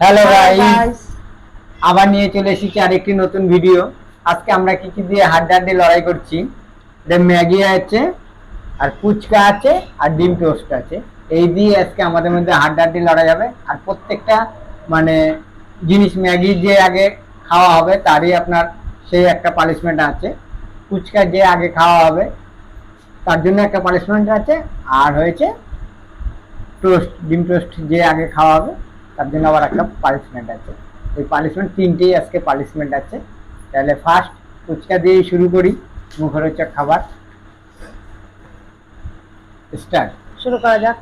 Hello guys আবার নিয়ে চলে এসেছি আরেকটি নতুন ভিডিও আজকে আমরা কি কি দিয়ে হাড্ডাহাড্ডি লড়াই করছি? এটা ম্যাগি আছে আর ফুচকা আছে আর ডিম টোস্ট আছে। এই দিয়ে আজকে আমাদের মধ্যে হাড্ডাহাড্ডি লড়াই হবে। আর প্রত্যেকটা মানে জিনিস ম্যাগি যে আগে খাওয়া হবে তারই আপনার সেই একটা পানিশমেন্ট আছে। ফুচকা যে আগে খাওয়া হবে তার জন্য একটা পানিশমেন্ট আছে। আর হয়েছে টোস্ট ডিম টোস্ট যে আগে খাওয়া হবে। তার জন্য আবার একটা পানিশমেন্ট আছে। এই পানিশমেন্ট তিনটেই আজকে পানিশমেন্ট আছে। তাহলে ফার্স্ট ফুচকা দিয়ে শুরু করি। মুখরোচক খাবার। স্টার্ট শুরু করা যাক।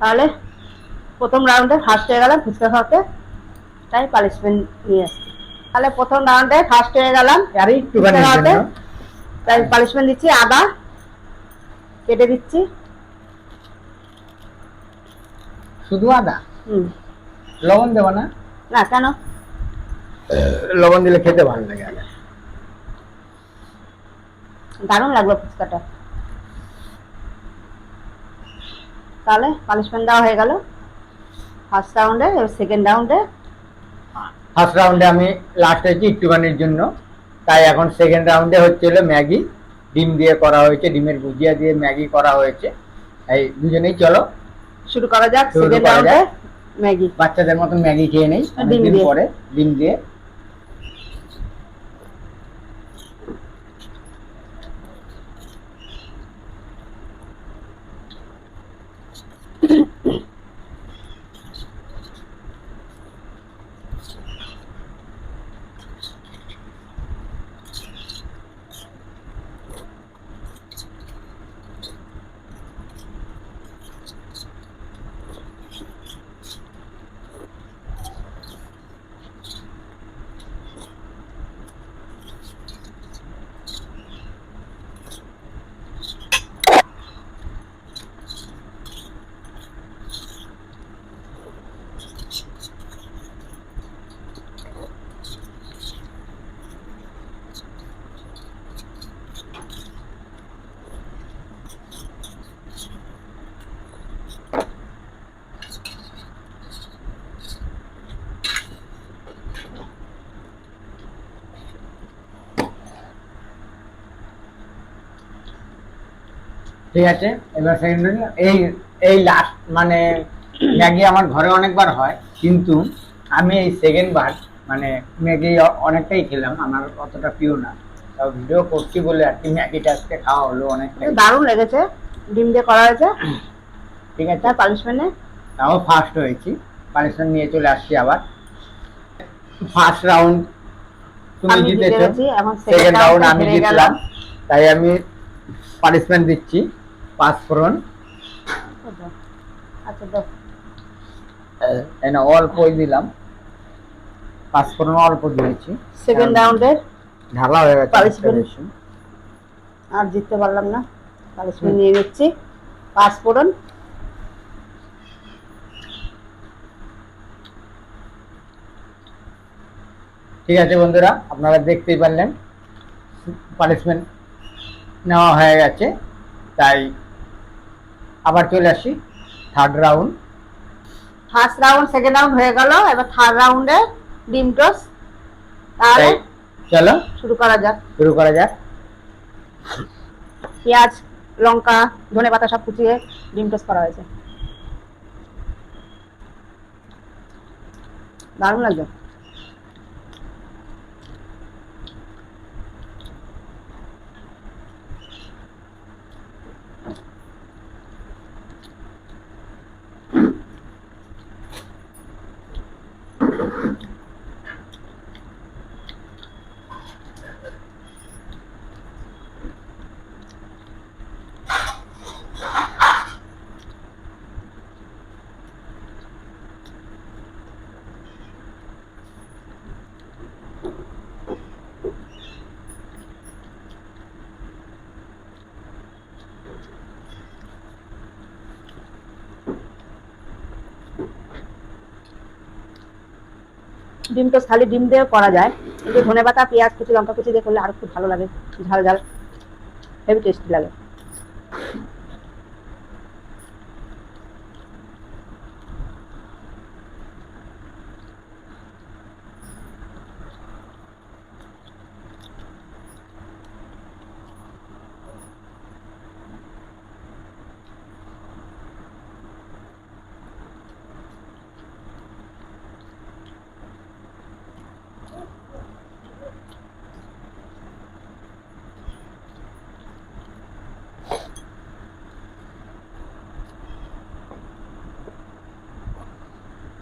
তাহলে প্রথম রাউন্ডে ফার্স্ট হয়ে গেলাম ফুচকা খাওয়াতে তাই পানিশমেন্ট নিয়ে আসছি তাহলে প্রথম রাউন্ডে ফার্স্ট হয়ে গেলাম ফুচকা খাওয়াতে তাই পানিশমেন্ট দিচ্ছি আদা কেটে দিচ্ছি। শুধু আদা? লবণ দেবো না? না কেন? লবণ দিলে খেতে ভালো লাগে দারুণ লাগল ফুচকাটা। তাহলে পানিশমেন্ট দেওয়া হয়ে গেল। ফার্স্ট রাউন্ডে এবার সেকেন্ড রাউন্ডে ফার্স্ট রাউন্ডে আমি লাস্ট হয়েছি একটুখানির জন্য। তাই এখন সেকেন্ড রাউন্ডে হচ্ছে হলো ম্যাগি। ডিম দিয়ে করা হয়েছে ডিমের ভুজিয়া দিয়ে ম্যাগি করা হয়েছে। এই দুজনেই চলো। শুরু করা যাক সেকেন্ড রাউন্ডে ম্যাগি। বাচ্চাদের মতন ম্যাগি খেয়ে নেই ডিম ডিম দিয়ে। পরে ডিম দিয়ে। ঠিক আছে? এবার সেকেন্ড এই এই লাস্ট মানে ম্যাগি আমার ঘরে অনেকবার হয় কিন্তু আমি এই সেকেন্ড বার মানে ম্যাগি অনেকটাই খেলাম আমার অতটা প্রিয় না। তাও ভিডিও করছি বলে আর কি ম্যাগিটা আজকে খাওয়া হলো দারুণ লেগেছে ডিম দিয়ে করা হয়েছে। ঠিক আছে? পানিশমেন্টে তাও ফার্স্ট হয়েছি। পানিশমেন্ট নিয়ে চলে আসছি আবার। ফার্স্ট রাউন্ড তুমি জিতেছো। সেকেন্ড রাউন্ড আমি জিতলাম। তাই আমি পানিশমেন্ট দিচ্ছি। পাঁচ ফোরন আচ্ছা এনে অল্পই দিলাম। পাঁচফোড়ন অল্প দিয়েছি। সেকেন্ড কারণ রাউন্ডে ঢালা হয়ে গেছে। আর জিততে পারলাম না। পালিশমেন্ট নিয়ে নিচ্ছি। পাঁচফোড়ন ঠিক আছে বন্ধুরা আপনারা দেখতেই পারলেন। পানিশমেন্ট নেওয়া হয়ে গেছে তাই আবার চলে আসি third round first round second round হয়ে গেল এবার থার্ড রাউন্ডে ডিম টোস তাহলে চলো। শুরু করা যাক। শুরু করা যাক। পেঁয়াজ লঙ্কা ধনে পাতা সব কুচিয়ে ডিম টোস করা হয়েছে। দারুণ লাগবে ডিম তো খালি ডিম দিয়েও করা যায়। কিন্তু ধনে পাতা পেঁয়াজ, কুচি, লঙ্কা কুচি দিয়ে করলে আরও খুব ভালো লাগে। ঝাল ঝাল। হেভি টেস্টি লাগে।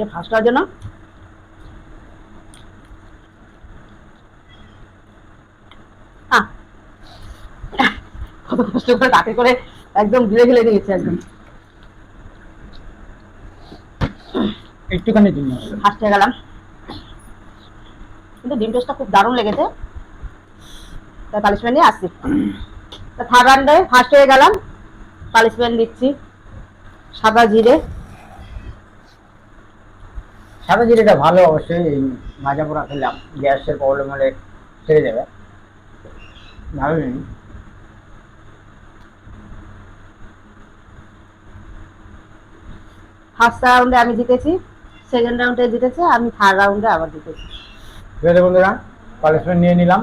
যে ফার্স্ট হওয়ার জন্য? কত কষ্ট করে করে একদম গিলে গিলে দিয়েছে একদম। একটুখানি হয়ে গেলাম। কিন্তু ডিম টোস্টটা খুব দারুণ লেগেছে। তাই পালিশমেন্ট নিয়ে আসছি। তা থার্ড রাউন্ডে ফার্স্ট হয়ে গেলাম। পালিশমেন্ট দিচ্ছি সাদা জিরে। সাদা জিরেটা ভালো অবশ্যই ভাজা পোড়া খেলাম গ্যাসের প্রবলেম হলে সেরে যাবে ভালো নেই ফার্স্ট রাউন্ডে আমি জিতেছি সেকেন্ড রাউন্ডে জিতেছে আমি থার্ড রাউন্ডে আবার জিতেছি। ঠিক আছে বন্ধুরা পানিশমেন্ট নিয়ে নিলাম।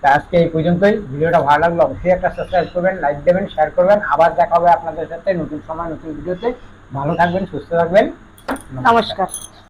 তা আজকে এই পর্যন্তই। ভিডিওটা ভালো লাগল অবশ্যই একটা সাবস্ক্রাইব করবেন লাইক দেবেন শেয়ার করবেন। আবার দেখা হবে আপনাদের সাথে নতুন সময় নতুন ভিডিওতে। ভালো থাকবেন সুস্থ থাকবেন। নমস্কার।